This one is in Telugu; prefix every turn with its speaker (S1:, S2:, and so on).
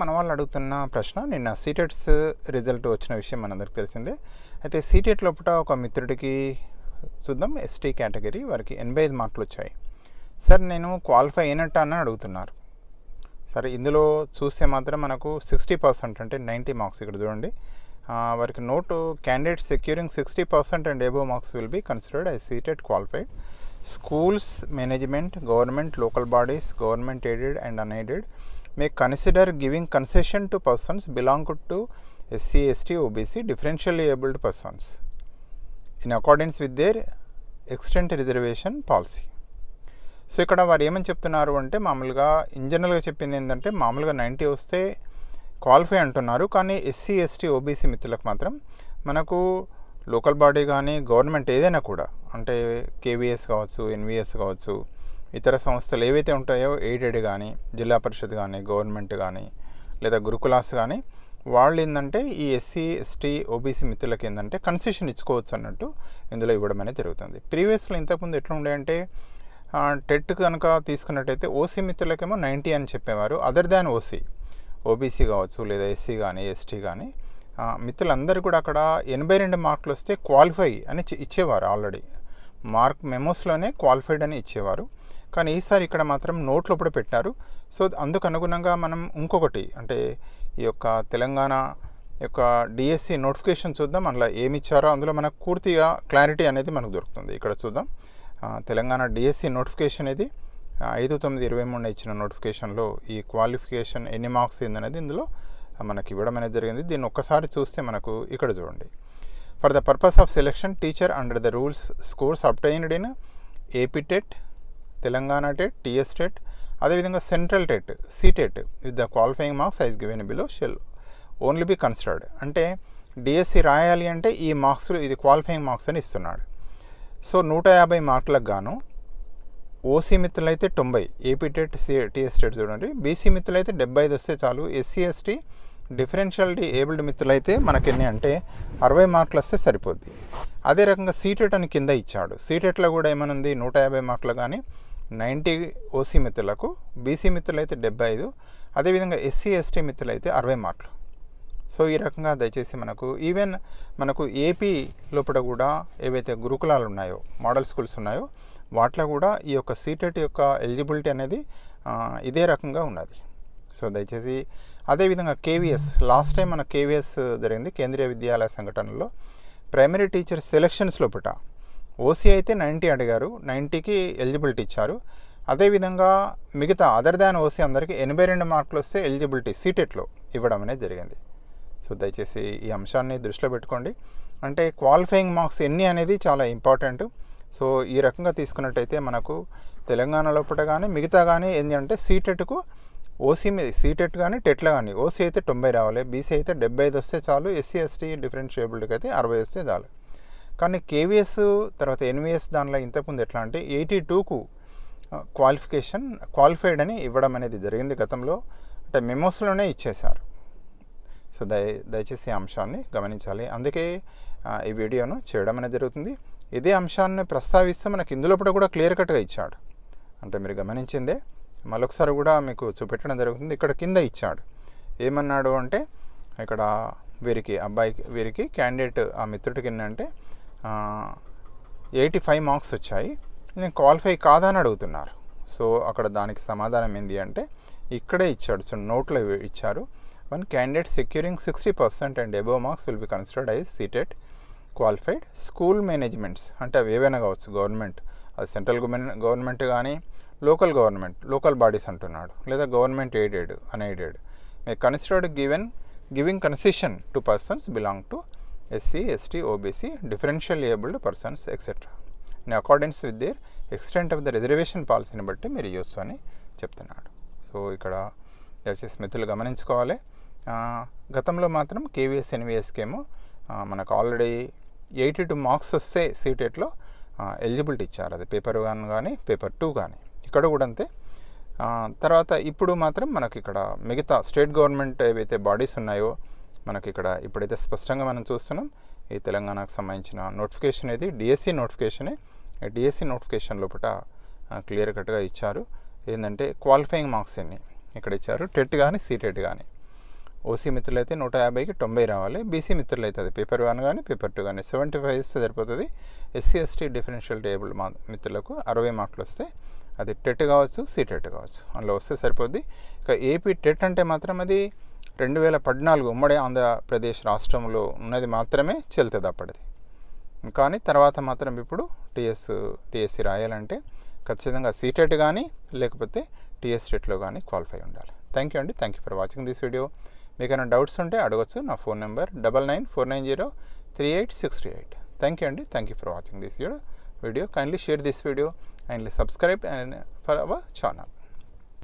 S1: మన వాళ్ళు అడుగుతున్న ప్రశ్న. నిన్న సీటెట్స్ రిజల్ట్ వచ్చిన విషయం మనందరికి తెలిసిందే. అయితే సీటెట్ లోపల ఒక మిత్రుడికి చూద్దాం. ఎస్టీ కేటగిరీ వారికి ఎనభై ఐదు మార్కులు వచ్చాయి. సార్ నేను క్వాలిఫై అయినట్టు అని అడుగుతున్నారు. సరే ఇందులో చూస్తే మాత్రం మనకు సిక్స్టీ పర్సెంట్ అంటే నైంటీ మార్క్స్ ఇక్కడ చూడండి. వారికి note candidate securing sixty percent and above marks will be considered I seated qualified schools management government local bodies government aided and unaided may consider giving concession to persons belong to SC ST OBC differential abled persons in accordance with their extent reservation policy. So ఇక్కడ వారు ఏమని చెప్తున్నారు అంటే మామూలుగా ఇన్ జనరల్గా చెప్పింది ఏంటంటే మామూలుగా నైంటీ వస్తే క్వాలిఫై అంటున్నారు. కానీ ఎస్సీ ఎస్టీ ఓబీసీ మిత్రులకు మాత్రం మనకు లోకల్ బాడీ కానీ గవర్నమెంట్ ఏదైనా కూడా అంటే కేవీఎస్ కావచ్చు ఎన్విఎస్ కావచ్చు ఇతర సంస్థలు ఏవైతే ఉంటాయో ఎయిడెడ్ కానీ జిల్లా పరిషత్ కానీ గవర్నమెంట్ కానీ లేదా గురుకులాస్ కానీ వాళ్ళు ఏంటంటే ఈ ఎస్సీ ఎస్టీ ఓబీసీ మిత్రులకి ఏంటంటే కన్సెషన్ ఇచ్చుకోవచ్చు అన్నట్టు ఇందులో ఇవ్వడం అనేది జరుగుతుంది. ప్రీవియస్లో ఇంతకుముందు ఎట్లా ఉండే అంటే టెట్ కనుక తీసుకున్నట్టయితే ఓసీ మిత్రులకేమో నైంటీ అని చెప్పేవారు. అదర్ దాన్ ఓసీ ఓబీసీ కావచ్చు లేదా ఎస్సీ కానీ ఎస్టీ కానీ మిత్రులందరూ కూడా అక్కడ ఎనభై రెండు మార్కులు వస్తే క్వాలిఫై అని ఇచ్చేవారు ఆల్రెడీ. మార్క్ మెమోస్లోనే క్వాలిఫైడ్ అని ఇచ్చేవారు. కానీ ఈసారి ఇక్కడ మాత్రం నోట్లో కూడా పెట్టారు. సో అందుకు అనుగుణంగా మనం ఇంకొకటి అంటే ఈ యొక్క తెలంగాణ యొక్క డిఎస్సి నోటిఫికేషన్ చూద్దాం. అందులో ఏమి ఇచ్చారో అందులో మనకు పూర్తిగా క్లారిటీ అనేది మనకు దొరుకుతుంది. ఇక్కడ చూద్దాం. తెలంగాణ డిఎస్సి నోటిఫికేషన్ ఇది. ఐదు తొమ్మిది ఇరవై మూడున ఇచ్చిన నోటిఫికేషన్లో ఈ క్వాలిఫికేషన్ ఎన్ని మార్క్స్ ఏందనేది ఇందులో మనకి ఇవ్వడం అనేది జరిగింది. దీన్ని ఒక్కసారి చూస్తే మనకు ఇక్కడ చూడండి. For the purpose of selection teacher under the rules scores obtained in AP TET Telangana TET TS TET అదేవిధంగా central TET CTET with the qualifying marks as given below shall only be considered. అంటే డిఎస్సి రాయాలి అంటే ఈ మార్క్స్ ఇది క్వాలిఫైయింగ్ మార్క్స్ అని ఇస్తున్నాడు. సో నూట యాభై మార్కులకు గాను ఓసీ మిత్రులైతే తొంభై ఏపీ టెట్ సి టీఎస్ టెట్ చూడండి. బీసీ మిత్రులైతే డెబ్బై ఐదు వస్తే చాలు. ఎస్సీ ఎస్టీ డిఫరెన్షియాలిటీ ఏబుల్డ్ మిత్రులైతే మనకి అంటే అరవై మార్కులు వస్తే సరిపోద్ది. అదే రకంగా సీటెట్ అని కింద ఇచ్చాడు. సీటెట్లో కూడా ఏమనుంది? నూట యాభై మార్కులు కానీ నైంటీ ఓసీ మిత్రులకు బీసీ మిత్రులైతే డెబ్బై ఐదు అదేవిధంగా ఎస్సీ ఎస్టీ అయితే అరవై మార్కులు. సో ఈ రకంగా దయచేసి మనకు ఈవెన్ మనకు ఏపీ లోపల కూడా ఏవైతే గురుకులాలు ఉన్నాయో మోడల్ స్కూల్స్ ఉన్నాయో వాటిలో కూడా ఈ యొక్క సీటెట్ యొక్క ఎలిజిబిలిటీ అనేది ఇదే రకంగా ఉన్నది. సో దయచేసి అదేవిధంగా కేవీఎస్ లాస్ట్ టైం మన కేవీఎస్ జరిగింది కేంద్రీయ విద్యాలయ సంఘటనలో. ప్రైమరీ టీచర్ సెలక్షన్స్ లోపల ఓసీ అయితే నైంటీ అడిగారు నైంటీకి ఎలిజిబిలిటీ ఇచ్చారు. అదేవిధంగా మిగతా అదర్ దాన్ ఓసీ అందరికీ ఎనభై రెండు మార్కులు వస్తే ఎలిజిబిలిటీ సీటెట్లో ఇవ్వడం అనేది జరిగింది. సో దయచేసి ఈ అంశాన్ని దృష్టిలో పెట్టుకోండి. అంటే క్వాలిఫైయింగ్ మార్క్స్ ఎన్ని అనేది చాలా ఇంపార్టెంట్. సో ఈ రకంగా తీసుకున్నట్టయితే మనకు తెలంగాణ లోపల కానీ మిగతా కానీ ఏంటి అంటే సీటెట్కు ఓసీ మీద సీటెట్ కానీ టెట్లో కానీ ఓసీ అయితే తొంభై రావాలి బీసీ అయితే డెబ్బై ఐదు వస్తే చాలు ఎస్సీ ఎస్టీ డిఫరెన్షియబిలిటీకి అయితే అరవై వస్తే చాలు. కానీ కేవీఎస్ తర్వాత ఎన్విఎస్ దానిలో ఇంతకుముందు ఎట్లా అంటే ఎయిటీ టూకు క్వాలిఫికేషన్ క్వాలిఫైడ్ అని ఇవ్వడం అనేది జరిగింది గతంలో. అంటే మెమోస్లోనే ఇచ్చేశారు. సో దయ దయచేసి ఈ అంశాన్ని గమనించాలి. అందుకే ఈ వీడియోను చేయడం అనేది జరుగుతుంది. ఇదే అంశాన్ని ప్రస్తావిస్తే మనకి ఇందులో కూడా క్లియర్ కట్గా ఇచ్చాడు. అంటే మీరు గమనించిందే. మరొకసారి కూడా మీకు చూపెట్టడం జరుగుతుంది. ఇక్కడ కింద ఇచ్చాడు. ఏమన్నాడు అంటే ఇక్కడ వీరికి అబ్బాయికి వీరికి క్యాండిడేట్ ఆ మిత్రుడికి అంటే ఎయిటీ ఫైవ్ మార్క్స్ వచ్చాయి. నేను క్వాలిఫై కాదని అడుగుతున్నారు. సో అక్కడ దానికి సమాధానం ఏంటి అంటే ఇక్కడే ఇచ్చాడు. సో నోట్లో ఇచ్చారు. One candidate securing sixty percent and above marks will be considered as seated qualified school managements అంటే అవి ఏవైనా కావచ్చు గవర్నమెంట్ అది సెంట్రల్ గవర్నమెంట్ కానీ లోకల్ గవర్నమెంట్ లోకల్ బాడీస్ అంటున్నాడు. లేదా government aided unaided may considered given giving concession to persons belong to SC ST OBC differential abled persons etcetera in accordance with their extent of the reservation పాలసీని బట్టి మీరు ఇవ్వచ్చు అని చెప్తున్నాడు. సో ఇక్కడ దయచేసి మిత్రులు గమనించుకోవాలి. గతంలో మాత్రం కేవీఎస్ ఎన్విఎస్కేమో మనకు ఆల్రెడీ ఎయిటీ టూ మార్క్స్ వస్తే సీటెట్లో ఎలిజిబిలిటీ ఇచ్చారు. అది పేపర్ వన్ కానీ పేపర్ టూ కానీ ఇక్కడ కూడా అంతే. తర్వాత ఇప్పుడు మాత్రం మనకి ఇక్కడ మిగతా స్టేట్ గవర్నమెంట్ ఏవైతే బాడీస్ ఉన్నాయో మనకి ఇక్కడ ఇప్పుడైతే స్పష్టంగా మనం చూస్తున్నాం ఈ తెలంగాణకు సంబంధించిన నోటిఫికేషన్ ఇది డిఎస్సి నోటిఫికేషనే డిఎస్సి నోటిఫికేషన్ లోపల క్లియర్ కట్గా ఇచ్చారు. ఏంటంటే క్వాలిఫైయింగ్ మార్క్స్ ఎన్ని ఇక్కడ ఇచ్చారు. టెట్ కానీ సీటెట్ కానీ ఓసీ మిత్రులు అయితే నూట యాభైకి తొంభై రావాలి. బీసీ మిత్రులు అయితే అది పేపర్ వన్ కానీ పేపర్ టూ కానీ సెవెంటీ ఫైవ్ ఇస్తే సరిపోతుంది. ఎస్సీ ఎస్టీ డిఫరెన్షియల్ టేబుల్ మా మిత్రులకు అరవై మార్కులు వస్తే అది టెట్ కావచ్చు సీటెట్ కావచ్చు. అందులో వస్తే సరిపోద్ది. ఇక ఏపీ టెట్ అంటే మాత్రం అది రెండు వేల పద్నాలుగు ఉమ్మడి ఆంధ్రప్రదేశ్ రాష్ట్రంలో ఉన్నది మాత్రమే చెల్తుంది అప్పటిది కానీ తర్వాత మాత్రం ఇప్పుడు టీఎస్ టీఎస్సీ రాయాలంటే ఖచ్చితంగా సీటెట్ కానీ లేకపోతే టీఎస్ స్టేట్లో కానీ క్వాలిఫై ఉండాలి. థ్యాంక్ యూ అండి. Thank you for watching this video. మీకు ఏమైనా డౌట్స్ ఉంటే అడగచ్చు. నా phone number double nine four nine zero three eight six three eight. Thank you అండి. Thank you for watching this video. Video kindly share this video. అండ్లీ subscribe and for our channel.